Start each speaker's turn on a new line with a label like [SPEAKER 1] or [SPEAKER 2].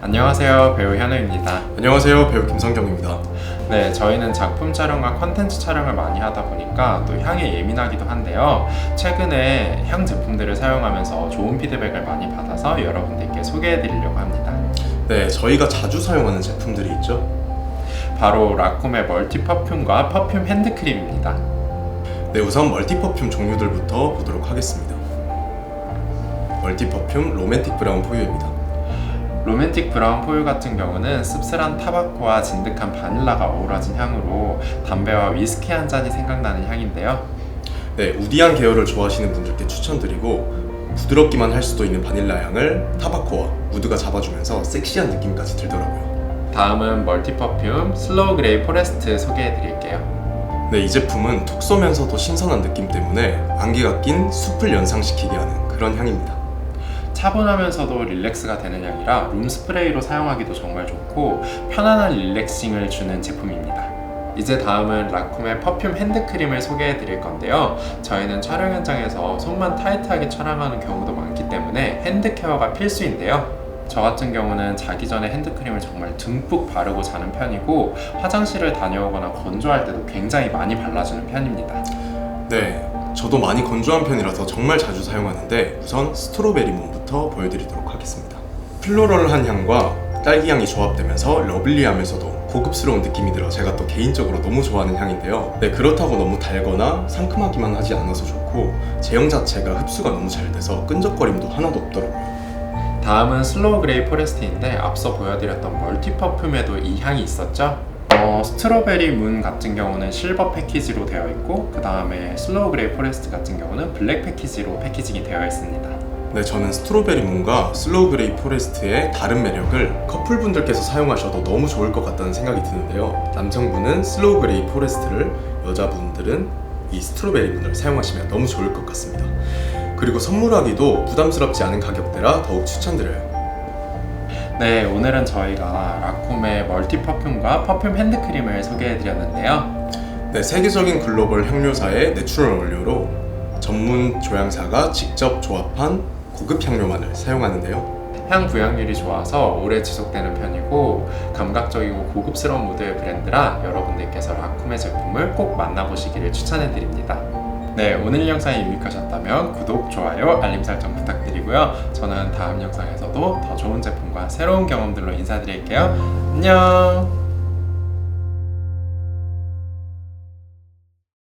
[SPEAKER 1] 안녕하세요. 배우 현우입니다.
[SPEAKER 2] 안녕하세요 배우 김성경입니다
[SPEAKER 1] 네, 저희는 작품 촬영과 컨텐츠 촬영을 많이 하다 보니까 또 향에 예민하기도 한데요. 최근에 향 제품들을 사용하면서 좋은 피드백을 많이 받아서 여러분들께 소개해 드리려고 합니다.
[SPEAKER 2] 네 저희가 자주 사용하는 제품들이 있죠
[SPEAKER 1] 바로 라콤의 멀티 퍼퓸과 퍼퓸 핸드크림입니다.
[SPEAKER 2] 네 우선 멀티 퍼퓸 종류들부터 보도록 하겠습니다 멀티 퍼퓸 로맨틱 브라운 포유입니다
[SPEAKER 1] 로맨틱 브라운 포유 같은 경우는 씁쓸한 타바코와 진득한 바닐라가 어우러진 향으로 담배와 위스키 한 잔이 생각나는 향인데요.
[SPEAKER 2] 네 우디한 계열을 좋아하시는 분들께 추천드리고 부드럽기만 할 수도 있는 바닐라 향을 타바코와 우드가 잡아주면서 섹시한 느낌까지 들더라고요
[SPEAKER 1] 다음은 멀티 퍼퓸 슬로우 그레이 포레스트 소개해 드릴게요.
[SPEAKER 2] 네 이 제품은 톡 쏘면서도 신선한 느낌 때문에 안개가 낀 숲을 연상시키게 하는 그런 향입니다
[SPEAKER 1] 차분하면서도 릴렉스가 되는 향이라 룸 스프레이로 사용하기도 정말 좋고 편안한 릴렉싱을 주는 제품입니다. 이제 다음은 라콤의 퍼퓸 핸드크림을 소개해 드릴 건데요. 저희는 촬영 현장에서 손만 타이트하게 촬영하는 경우도 많기 때문에 핸드 케어가 필수인데요. 저 같은 경우는 자기 전에 핸드크림을 정말 듬뿍 바르고 자는 편이고 화장실을 다녀오거나 건조할 때도 굉장히 많이 발라주는 편입니다.
[SPEAKER 2] 네 저도 많이 건조한 편이라서 정말 자주 사용하는데 우선 스트로베리 문부터 보여드리도록 하겠습니다. 플로럴한 향과 딸기 향이 조합되면서 러블리하면서도 고급스러운 느낌이 들어 제가 또 개인적으로 너무 좋아하는 향인데요. 네 그렇다고 너무 달거나 상큼하기만 하지 않아서 좋고 제형 자체가 흡수가 너무 잘 돼서 끈적거림도 하나도 없더라고요.
[SPEAKER 1] 다음은 슬로우 그레이 포레스트인데 앞서 보여드렸던 멀티 퍼퓸에도 이 향이 있었죠? 어, 스트로베리 문 같은 경우는 실버 패키지로 되어 있고 그 다음에 슬로우 그레이 포레스트 같은 경우는 블랙 패키지로 패키징이 되어 있습니다.
[SPEAKER 2] 네 저는 스트로베리 문과 슬로우 그레이 포레스트의 다른 매력을 커플분들께서 사용하셔도 너무 좋을 것 같다는 생각이 드는데요. 남성분은 슬로우 그레이 포레스트를 여자분들은 이 스트로베리 문을 사용하시면 너무 좋을 것 같습니다. 그리고 선물하기도 부담스럽지 않은 가격대라 더욱 추천드려요
[SPEAKER 1] 네, 오늘은 저희가 라콤의 멀티 퍼퓸과 퍼퓸 핸드크림을 소개해드렸는데요.
[SPEAKER 2] 네, 세계적인 글로벌 향료사의 내추럴 원료로 전문 조향사가 직접 조합한 고급 향료만을 사용하는데요
[SPEAKER 1] 향 부양률이 좋아서 오래 지속되는 편이고 감각적이고 고급스러운 무드의 브랜드라 여러분들께서 라콤의 제품을 꼭 만나보시기를 추천해드립니다. 네, 오늘 영상이 유익하셨다면 구독, 좋아요, 알림 설정 부탁드리고요. 저는 다음 영상에서도 더 좋은 제품과 새로운 경험들로 인사드릴게요. 안녕!